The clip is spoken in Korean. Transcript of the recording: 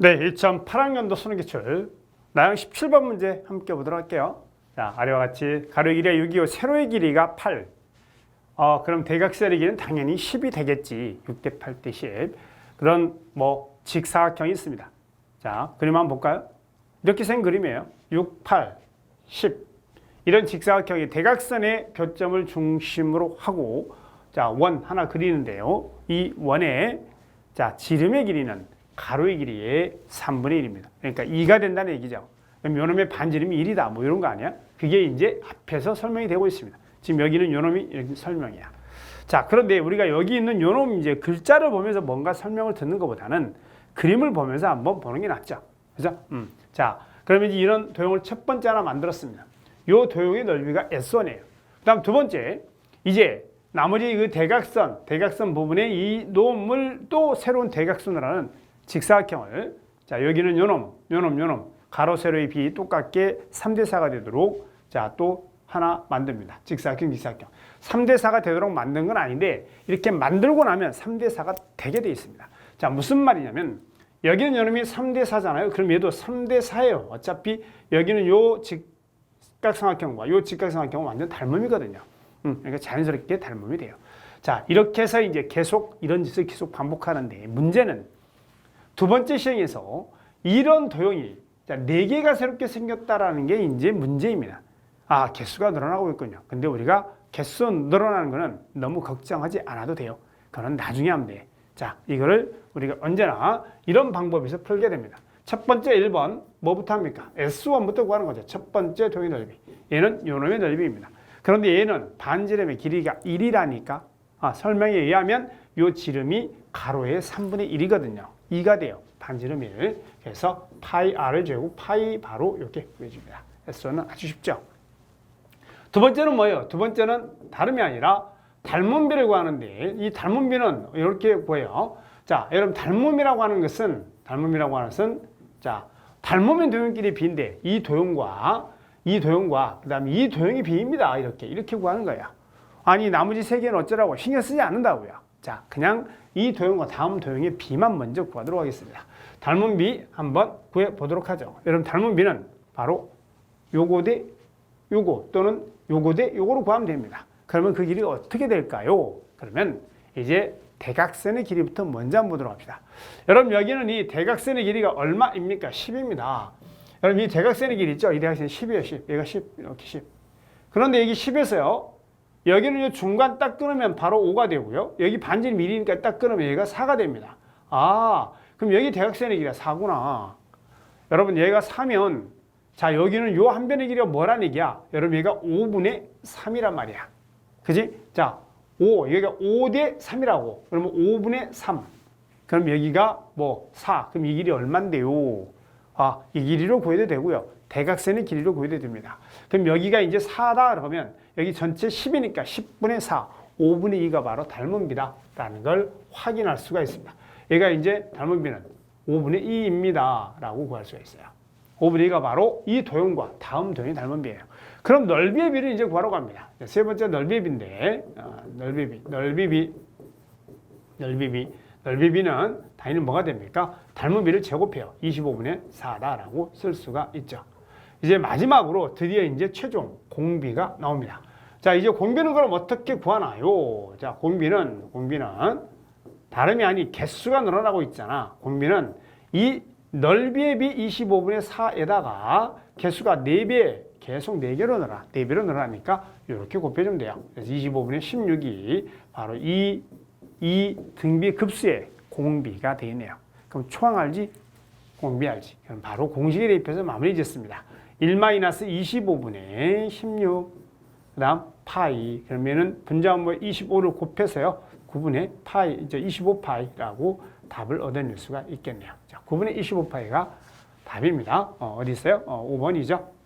네, 2008학년도 수능 기출 나형 17번 문제 함께 보도록 할게요. 자, 아래와 같이 가로 길이가 6이고 세로의 길이가 8. 어, 그럼 대각선의 길이는 당연히 10이 되겠지. 6대 8 대 10. 그런 뭐 직사각형이 있습니다. 자, 그림 한번 볼까요? 이렇게 생 그림이에요. 6, 8, 10. 이런 직사각형이 대각선의 교점을 중심으로 하고 자, 원 하나 그리는데요. 이 원의 자, 지름의 길이는 가로의 길이의 3분의 1입니다. 그러니까 2가 된다는 얘기죠. 그럼 요놈의 반지름이 1이다. 뭐 이런 거 아니야? 그게 이제 앞에서 설명이 되고 있습니다. 지금 여기는 요놈이 이렇게 설명이야. 자, 그런데 우리가 여기 있는 요놈 이제 글자를 보면서 뭔가 설명을 듣는 것보다는 그림을 보면서 한번 보는 게 낫죠. 그죠? 음. 자, 그러면 이제 이런 도형을 첫 번째 하나 만들었습니다. 요 도형의 넓이가 S1이에요. 그 다음 두 번째, 이제 나머지 그 대각선, 대각선 부분에 이 놈을 또 새로운 대각선을 하는 직사각형을 자, 여기는 요놈, 요놈, 요놈 가로 세로의 비 똑같게 3대 4가 되도록 자, 또 하나 만듭니다. 직사각형, 직사각형. 3대 4가 되도록 만든 건 아닌데 이렇게 만들고 나면 3대 4가 되게 돼 있습니다. 자, 무슨 말이냐면 여기는 요놈이 3대 4잖아요. 그럼 얘도 3대 4예요. 어차피 여기는 요 직각삼각형과 요 직각삼각형은 완전 닮음이거든요. 음, 그러니까 자연스럽게 닮음이 돼요. 자, 이렇게 해서 이제 계속 이런 짓을 계속 반복하는데 문제는 두 번째 시행에서 이런 도형이 자, 네 개가 새롭게 생겼다라는 게 이제 문제입니다. 아, 개수가 늘어나고 있군요. 근데 우리가 개수 늘어나는 거는 너무 걱정하지 않아도 돼요. 그거는 나중에 하면 돼. 자, 이거를 우리가 언제나 이런 방법에서 풀게 됩니다. 첫 번째 1번 뭐부터 합니까? S1부터 구하는 거죠. 첫 번째 도형의 넓이. 얘는 요놈의 넓이입니다. 그런데 얘는 반지름의 길이가 1이라니까 아, 설명에 의하면 요 지름이 가로의 3분의 1이거든요. 2가 돼요. 반지름 1. 그래서 파이 r을 제곱 파이 바로 이렇게 구해줍니다. S는 아주 쉽죠. 두 번째는 뭐예요? 두 번째는 다름이 아니라 닮음비를 구하는데 이 닮음비는 이렇게 보여요. 자, 여러분 닮음이라고 하는 것은 닮음이라고 하는 것은 자, 닮음인 도형끼리 비인데 이 도형과 이 도형과 그다음에 이 도형이 비입니다. 이렇게 이렇게 구하는 거야. 아니 나머지 세 개는 어쩌라고 신경 쓰지 않는다고요. 자, 그냥 이 도형과 다음 도형의 비만 먼저 구하도록 하겠습니다. 닮은 비 한번 구해 보도록 하죠. 여러분 닮은 비는 바로 요거 대 요거 또는 요거 대 요거로 구하면 됩니다. 그러면 그 길이가 어떻게 될까요? 그러면 이제 대각선의 길이부터 먼저 한번 보도록 합시다. 여러분 여기는 이 대각선의 길이가 얼마입니까? 10입니다. 여러분 이 대각선의 길이 있죠? 이 대각선이 10이에요. 10. 얘가 10. 이렇게 10. 그런데 여기 10에서요. 여기는 이 중간 딱 끊으면 바로 5가 되고요. 여기 반지름 1이니까 딱 끊으면 얘가 4가 됩니다. 아, 그럼 여기 대각선의 길이가 4구나. 여러분 얘가 4면 자 여기는 요 한 변의 길이가 뭐란 얘기야? 여러분 얘가 5분의 3이란 말이야. 그지? 자, 5 여기가 5 대 3이라고. 그러면 5분의 3. 그럼 여기가 뭐 4. 그럼 이 길이 얼만데요? 아, 이 길이로 구해도 되고요. 대각선의 길이로 구해도 됩니다. 그럼 여기가 이제 4다 그러면 여기 전체 10이니까 10분의 4, 5분의 2가 바로 닮은비다. 라는 걸 확인할 수가 있습니다. 얘가 이제 닮은비는 5분의 2입니다. 라고 구할 수가 있어요. 5분의 2가 바로 이 도형과 다음 도형이 닮은비예요. 그럼 넓이의 비를 이제 구하러 갑니다. 세 번째 넓이의 비인데, 어, 넓이의 비, 넓이의 비, 넓이의 비, 넓이의 비는 당연히 뭐가 됩니까? 닮은 비를 제곱해요. 25분의 4다라고 쓸 수가 있죠. 이제 마지막으로 드디어 이제 최종 공비가 나옵니다. 자, 이제 공비는 그럼 어떻게 구하나요? 자, 공비는, 공비는 다름이 아니 개수가 늘어나고 있잖아. 공비는 이 넓이의 비 25분의 4에다가 개수가 4배, 계속 4개로 늘어, 4배로 늘어나니까 이렇게 곱해주면 돼요. 그래서 25분의 16이 바로 이, 이 등비 급수의 공비가 되겠네요. 그럼 초항 알지? 공비 알지? 그럼 바로 공식에 대입해서 마무리 짓습니다. 1-25분의 16, 그 다음 파이, 그러면은 분자원모 25를 곱해서요. 9분의 파이, 이제 25파이라고 답을 얻어낼 수가 있겠네요. 자, 9분의 25파이가 답입니다. 어, 디 있어요? 어, 5번이죠.